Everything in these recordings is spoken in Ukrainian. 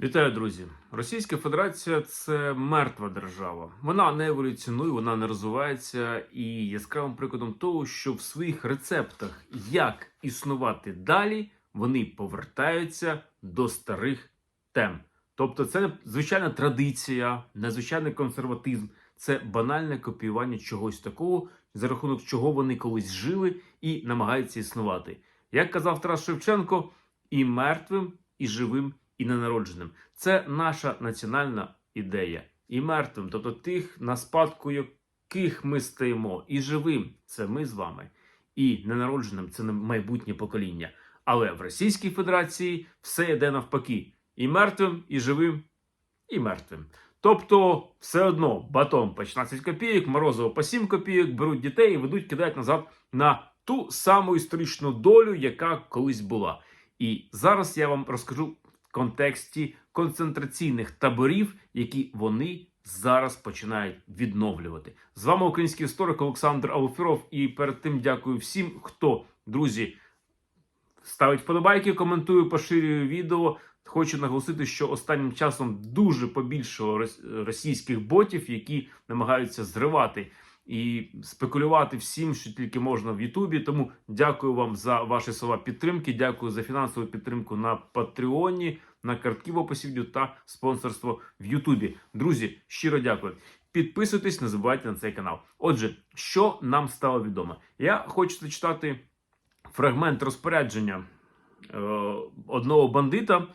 Вітаю, друзі! Російська Федерація це мертва держава. Вона не еволюціонує, вона не розвивається і яскравим прикладом того, що в своїх рецептах, як існувати далі, вони повертаються до старих тем. Тобто, це не звичайна традиція, незвичайний консерватизм, це банальне копіювання чогось такого, за рахунок чого вони колись жили і намагаються існувати. Як казав Тарас Шевченко, і мертвим, і живим і ненародженим. Це наша національна ідея. І мертвим, тобто тих, на спадку яких ми стаємо, і живим це ми з вами, і ненародженим це майбутнє покоління. Але в Російській Федерації все йде навпаки: і мертвим, і живим, і мертвим. Тобто, все одно батон по 16 копійок, морозиво по 7 копійок, беруть дітей і ведуть, кидають назад на ту саму історичну долю, яка колись була. І зараз я вам розкажу контексті концентраційних таборів, які вони зараз починають відновлювати. З вами український історик Олександр Алфіров. І перед тим дякую всім, хто друзі ставить вподобайки, коментує, поширює відео. Хочу наголосити, що останнім часом дуже побільшало російських ботів, які намагаються зривати і спекулювати всім, що тільки можна в Ютубі. Тому дякую вам за ваші слова підтримки. Дякую за фінансову підтримку на Патреоні, на картки в описі та спонсорство в Ютубі. Друзі, щиро дякую. Підписуйтесь, не забувайте на цей канал. Отже, що нам стало відомо, я хочу зачитати фрагмент розпорядження е, одного бандита,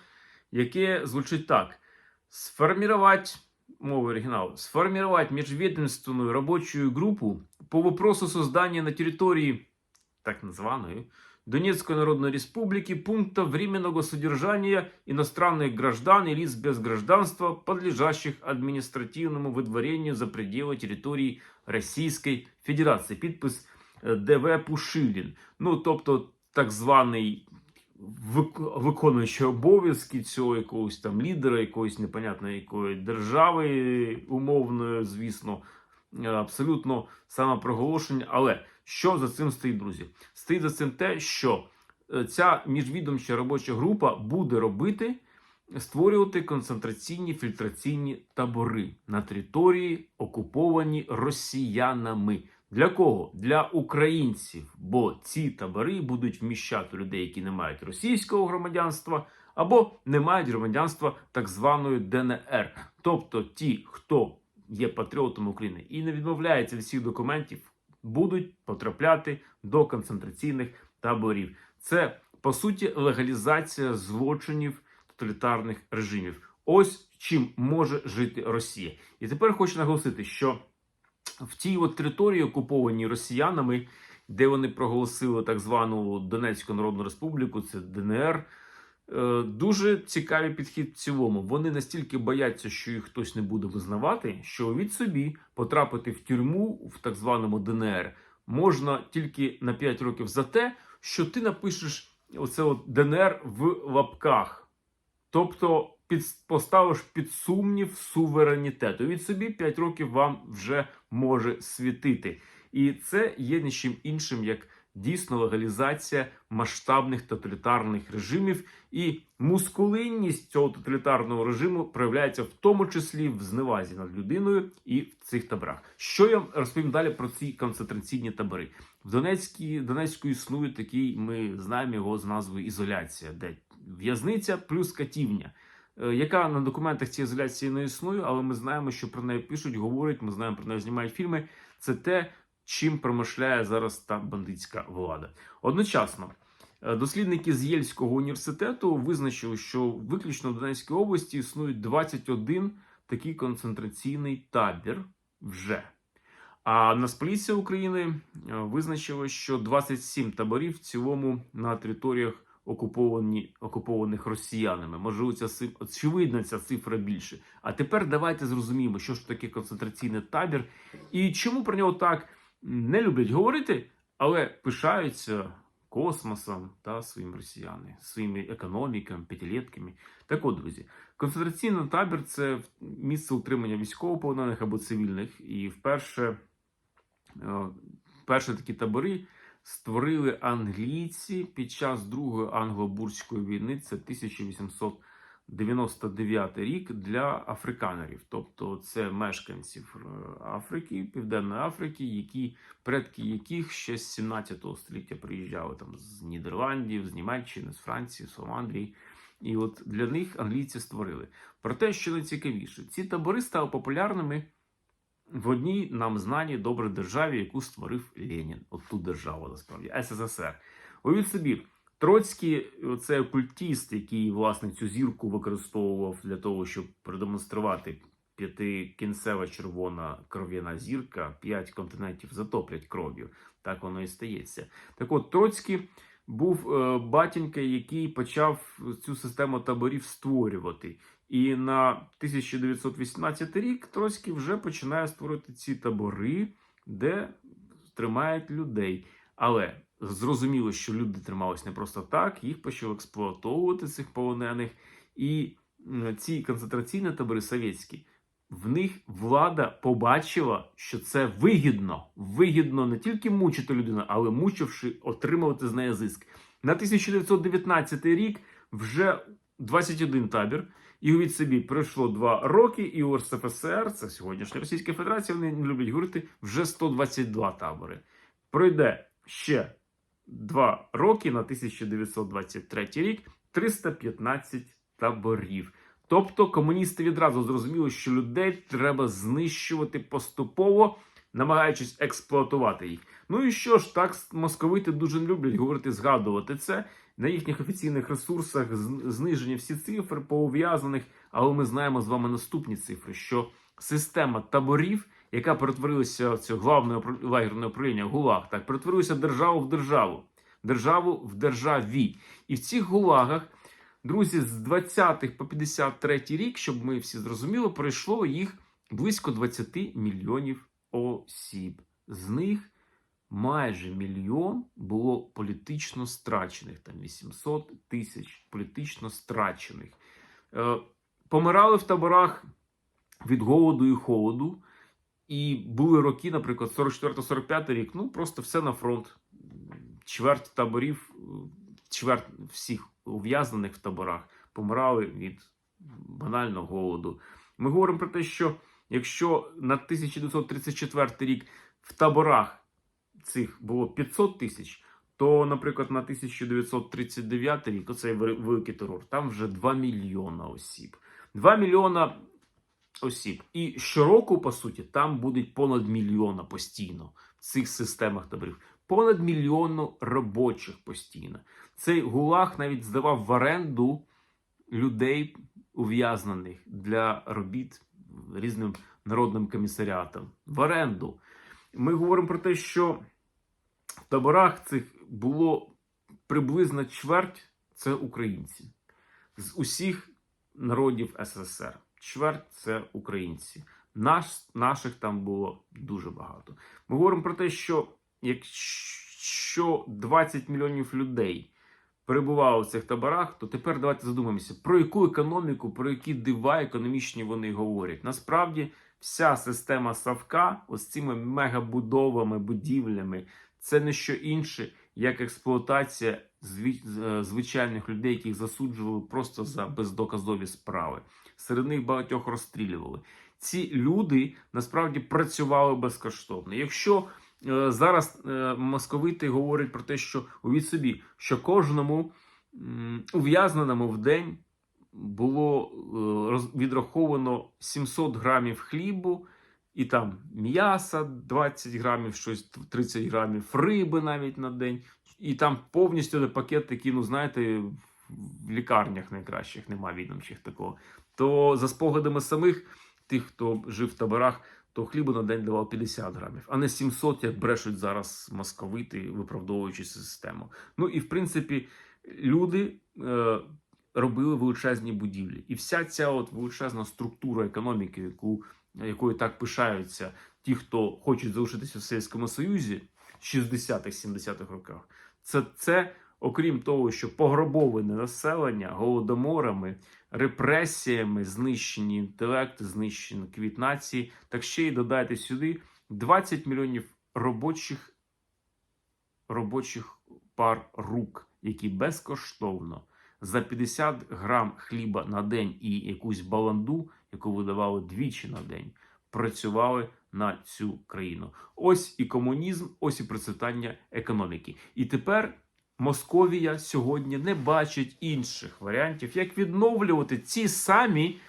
яке звучить так: сформувати мовы оригинала, сформировать межведомственную рабочую группу по вопросу создания на территории так называемой Донецкой Народной Республики пункта временного содержания иностранных граждан и лиц без гражданства, подлежащих административному выдворению за пределы территории Российской Федерации. Підпис е, ДВ Пушилін. Ну, тобто, так званий виконуючи обов'язки цього якогось там лідера, якоїсь непонятної якої держави умовної, звісно, е, абсолютно самопроголошення. Але що за цим стоїть, друзі? Стоїть за цим те, що е, ця міжвідомча робоча група буде робити. Створювати концентраційні фільтраційні табори на території, окуповані росіянами. Для кого? Для українців, бо ці табори будуть вміщати людей, які не мають російського громадянства або не мають громадянства так званої ДНР, тобто ті, хто є патріотом України і не відмовляється від всіх документів, будуть потрапляти до концентраційних таборів. Це по суті легалізація злочинів тоталітарних режимів. Ось чим може жити Росія. І тепер хочу наголосити, що в тій от території, окупованій росіянами, де вони проголосили так звану Донецьку Народну Республіку, це ДНР. Е, дуже цікавий підхід в цілому. Вони настільки бояться, що їх хтось не буде визнавати, що від собі потрапити в тюрму в так званому ДНР можна тільки на 5 років за те, що ти напишеш оце от ДНР в лапках. Тобто під, поставиш під сумнів суверенітету. Від собі 5 років вам вже може світити. І це є нічим іншим, як дійсно легалізація масштабних тоталітарних режимів. І мускулинність цього тоталітарного режиму проявляється в тому числі в зневазі над людиною і в цих таборах. Що я розповім далі про ці концентраційні табори? В Донецькій Донецьку існує такий, ми знаємо його з назвою ізоляція, де в'язниця плюс катівня. Е, яка на документах цієї ізоляції не існує, але ми знаємо, що про неї пишуть, говорять, ми знаємо про неї знімають фільми. Це те, чим промишляє зараз та бандитська влада. Одночасно. Е, дослідники з Єльського університету визначили, що виключно в Донецькій області існують 21 такий концентраційний табір вже. А Нацполіція України е, визначила, що 27 таборів в цілому на територіях окуповані окупованих росіянами. Можливо, ця очевидно, ця цифра більше. А тепер давайте зрозуміємо, що ж таке концентраційний табір і чому про нього так не люблять говорити, але пишаються космосом та своїм росіяни, своїми економіками, п'ятилітками. Так от, друзі, концентраційний табір це місце утримання військовополонених або цивільних. І вперше, е, вперше такі табори створили англійці під час Другої англо-бурської війни. Це 1829 99 рік для африканерів, тобто це мешканців е, Африки, Південної Африки, які предки яких ще з 17 століття приїжджали там з Нідерландів, з Німеччини, з Франції, з Фламандрії. І от для них англійці створили. Проте, що найцікавіше, ці табори стали популярними в одній нам знаній добре державі, яку створив Ленін. От ту державу насправді СССР. Уявіть собі, Троцький, це окультіст, який власне цю зірку використовував для того, щоб продемонструвати п'ятикінцева червона кров'яна зірка, п'ять континентів затоплять кров'ю. Так воно і стається. Так от Троцький був е, батенька, який почав цю систему таборів створювати. І на 1918 рік Троцький вже починає створити ці табори, де тримають людей. Але зрозуміло, що люди тримались не просто так, їх почали експлуатовувати цих полонених. І ці концентраційні табори совєтські, в них влада побачила, що це вигідно. Вигідно не тільки мучити людину, але мучивши, отримувати з неї зиск. На 1919 рік вже 21 табір. І від собі пройшло два роки, і у РСФСР, це сьогоднішня Російська Федерація, вони люблять говорити, вже 122 табори. Пройде ще два роки на 1923 рік 315 таборів. Тобто комуністи відразу зрозуміли, що людей треба знищувати поступово, намагаючись експлуатувати їх. Ну і що ж, так московити дуже не люблять говорити, згадувати це. На їхніх офіційних ресурсах знижені всі цифри по ув'язнених, але ми знаємо з вами наступні цифри, що система таборів, яка перетворилася це главне лагерне управління ГУЛАГ, так перетворилася державу в державу, державу в державі. І в цих гулагах, друзі, з 20-х по 53 рік, щоб ми всі зрозуміли, пройшло їх близько 20 мільйонів осіб. З них майже мільйон було політично страчених, там 800 тисяч політично страчених. Е, помирали в таборах від голоду і холоду. І були роки, наприклад, 44-45 рік, ну просто все на фронт. Чверть таборів, чверть всіх ув'язнених в таборах помирали від банального голоду. Ми говоримо про те, що якщо на 1934 рік в таборах цих було 500 тисяч, то, наприклад, на 1939 рік, оцей вели- великий терор, там вже 2 мільйона осіб. 2 мільйона осіб. І щороку, по суті, там буде понад мільйона постійно в цих системах таборів. Понад мільйону робочих постійно. Цей гулаг навіть здавав в оренду людей ув'язнених для робіт різним народним комісаріатам. В оренду. Ми говоримо про те, що в таборах цих було приблизно чверть це українці з усіх народів СССР. Чверть це українці. Наш, наших там було дуже багато. Ми говоримо про те, що якщо 20 мільйонів людей перебувало в цих таборах, то тепер давайте задумаємося, про яку економіку, про які дива економічні вони говорять. Насправді, вся система Савка, ось цими мегабудовами, будівлями, це не що інше, як експлуатація е, звичайних людей, яких засуджували просто за бездоказові справи. Серед них багатьох розстрілювали. Ці люди насправді працювали безкоштовно. Якщо зараз е, московити говорять про те, що увіть собі, що кожному ув'язненому в день було е, відраховано 700 грамів хлібу, і там м'яса 20 грамів, щось 30 грамів, риби навіть на день. І там повністю пакет такий, ну знаєте, в лікарнях найкращих немає відомчих такого. То за спогадами самих тих, хто жив в таборах, то хлібу на день давав 50 грамів, а не 700, як брешуть зараз московити, виправдовуючи систему. Ну і в принципі, люди е, робили величезні будівлі. І вся ця от величезна структура економіки, яку, якою так пишаються ті, хто хочуть залишитися в Совєтському Союзі в 60-х, 70-х роках, це, це окрім того, що пограбоване населення голодоморами, репресіями, знищені інтелект, знищені квіт нації, так ще й додайте сюди 20 мільйонів робочих, робочих пар рук, які безкоштовно за 50 грам хліба на день і якусь баланду, яку видавали двічі на день, працювали на цю країну. Ось і комунізм, ось і процвітання економіки. І тепер Московія сьогодні не бачить інших варіантів, як відновлювати ці самі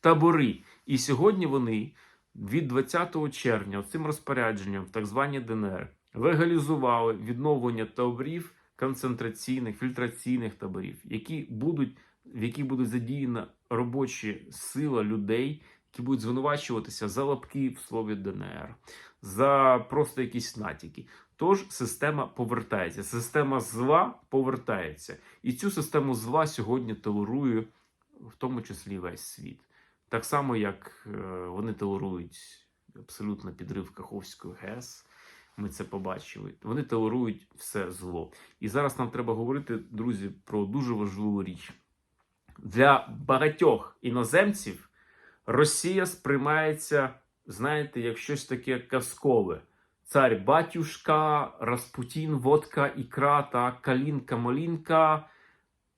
табори. І сьогодні вони від 20 червня цим розпорядженням в так званій ДНР легалізували відновлення таборів концентраційних, фільтраційних таборів, які будуть, в які будуть задіяна робочі сила людей, які будуть звинувачуватися за лапки в слові ДНР, за просто якісь натяки. Тож система повертається, система зла повертається. І цю систему зла сьогодні толерує в тому числі весь світ. Так само, як е, вони толерують абсолютно підрив Каховської ГЕС. Ми це побачили. Вони толерують все зло. І зараз нам треба говорити, друзі, про дуже важливу річ. Для багатьох іноземців Росія сприймається, знаєте, як щось таке казкове. Цар батюшка, Распутін, водка, ікра та калінка, малінка.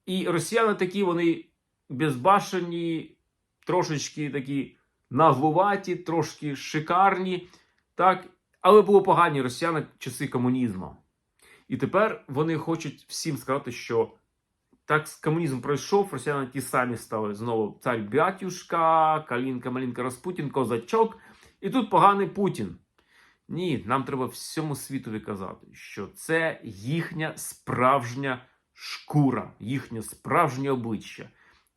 І росіяни такі, вони безбашені, трошечки такі наглуваті, трошки шикарні. Так? Але були погані росіяни часи комунізму. І тепер вони хочуть всім сказати, що так комунізм пройшов, росіяни ті самі стали знову цар Бятюшка, Калінка, Малінка, Распутін, Козачок. І тут поганий Путін. Ні, нам треба всьому світові казати, що це їхня справжня шкура, їхнє справжнє обличчя.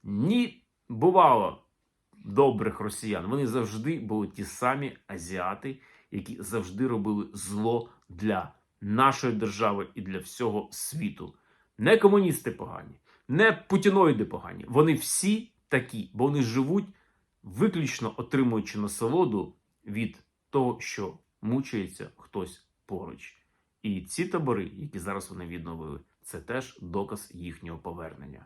Ні, бувало добрих росіян. Вони завжди були ті самі азіати, які завжди робили зло для нашої держави і для всього світу. Не комуністи погані, не путіноїди погані. Вони всі такі, бо вони живуть виключно отримуючи насолоду від того, що мучається хтось поруч. І ці табори, які зараз вони відновили, це теж доказ їхнього повернення.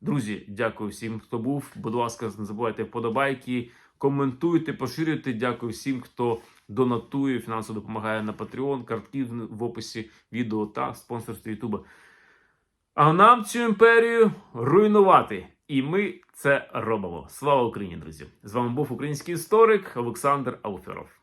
Друзі, дякую всім, хто був. Будь ласка, не забувайте вподобайки, коментуйте, поширюйте. Дякую всім, хто донатує, фінансово допомагає на Patreon, картки в описі відео та спонсорство Ютуба. А нам цю імперію руйнувати. І ми це робимо. Слава Україні, друзі! З вами був український історик Олександр Алферов.